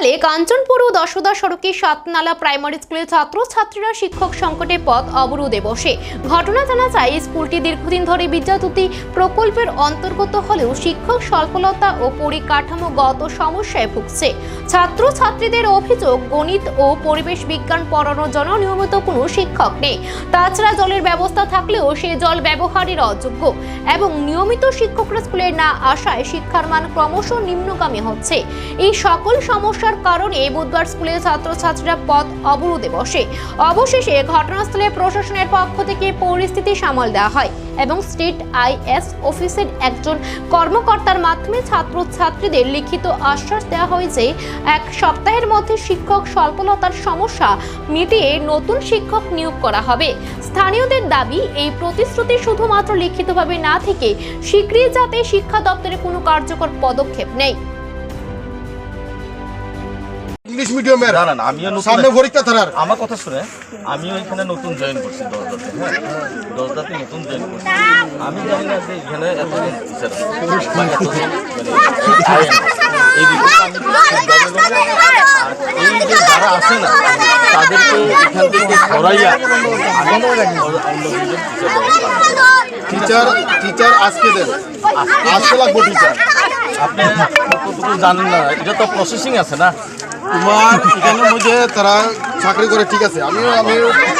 সকালে কাঞ্চনপুর ও দশদা সড়কে সাতনালা প্রাইমারি স্কুলের ছাত্রছাত্রীরা শিক্ষক সংকটে পথ অবরোধে বসে। ঘটনা জানা যায় স্কুলটি দীর্ঘদিন ধরে বিদ্যাতুতি প্রকল্পের অন্তর্গত হলেও শিক্ষক স্বল্পলতা ও পরিকাঠামোগত সমস্যায় ভুগছে। ছাত্রছাত্রীদের অভিযোগ, গণিত ও পরিবেশ বিজ্ঞান পড়ানোর জন্য নিয়মিত কোনো শিক্ষক নেই। তাছাড়া জলের ব্যবস্থা থাকলেও সে জল ব্যবহারের অযোগ্য এবং নিয়মিত শিক্ষকরা স্কুলে না আসায় শিক্ষার মান ক্রমশ নিম্নগামী হচ্ছে। এই সকল সমস্যার কারণে বুধবার স্কুলের ছাত্রছাত্রীরা পথ অবরোধে বসে। অবশেষে ঘটনাস্থলে প্রশাসনের পক্ষ থেকে পরিস্থিতি সামাল দেওয়া হয় এবং স্টেট আইএস অফিসের একজন কর্মকর্তার মাধ্যমে ছাত্রছাত্রীদের লিখিত আশ্বাস দেওয়া হয় যে, এক সপ্তাহের মধ্যে শিক্ষক স্বল্পলতার সমস্যা মিটিয়ে নতুন শিক্ষক নিয়োগ করা হবে। স্থানীয়দের দাবি, এই প্রতিশ্রুতি শুধুমাত্র লিখিতভাবে না থেকে শীঘ্রই যাতে শিক্ষা দপ্তরে কোনো কার্যকর পদক্ষেপ নেই ইংলিশ মিডিয়ামের না না না, আমিও সামনে পরীক্ষা তারার আমার কথা শুনে আমিও এখানে নতুন জয়েন করছি দশদাতে হ্যাঁ দশদাতে নতুন জয়েন করছি। আমি জানি না যে এখানে এতদিন টিচার মানে এই আমি। এই যে যারা আসে না তাদেরকে এখান থেকে সরাইয়া আমি অন্য টিচার টিচার আজকে দেন। আজকে লাগবো টিচার আপনি জানেন না এটা তো প্রসেসিং আছে না। তোমার এখানের মধ্যে তারা চাকরি করে ঠিক আছে।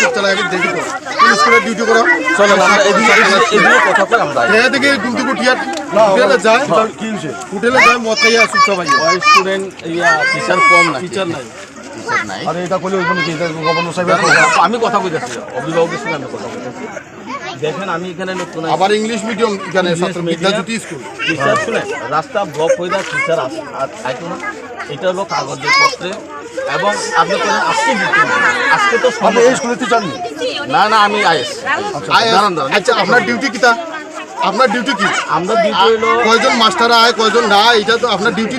চালাই আমি দেখি তো স্কুলে ডিউটি করো। চলো এদিকে এদিকে- এদিকে কথা এখান থেকে ডিউটি কুটিয়া হোটেলে যায় কি হোটেলে যায় মদ খাইয়া আসুক সবাই। স্টুডেন্ট ইয়া টিচার কম না টিচার নাই। টিচার নাই? আরে এটা করলে ওইখানে কি গভর্নর সাহেব আমি কথা কইতেছি অভিভাবকের সঙ্গে আমি কথা কইতেছি। দেখেন আমি এখানে নতুন আবার ইংলিশ মিডিয়াম এখানে ছাত্র বিদ্যাজ্যোতি স্কুল। টিচার শুনে রাস্তা ব্লক হয়ে যায় টিচার না। এটা হলো কাগজের পত্রে। এবং আপনি কোনো আজকে না। আজকে তো সম্ভব এই স্কুলে যান না? না আমি দাঁড়ান দাঁড়ান। আচ্ছা আপনার ডিউটি কিটা আপনার ডিউটি কি? আমরা ডিউটি হলো কয়জন মাস্টার আয় কয়জন না এটা তো আপনার ডিউটি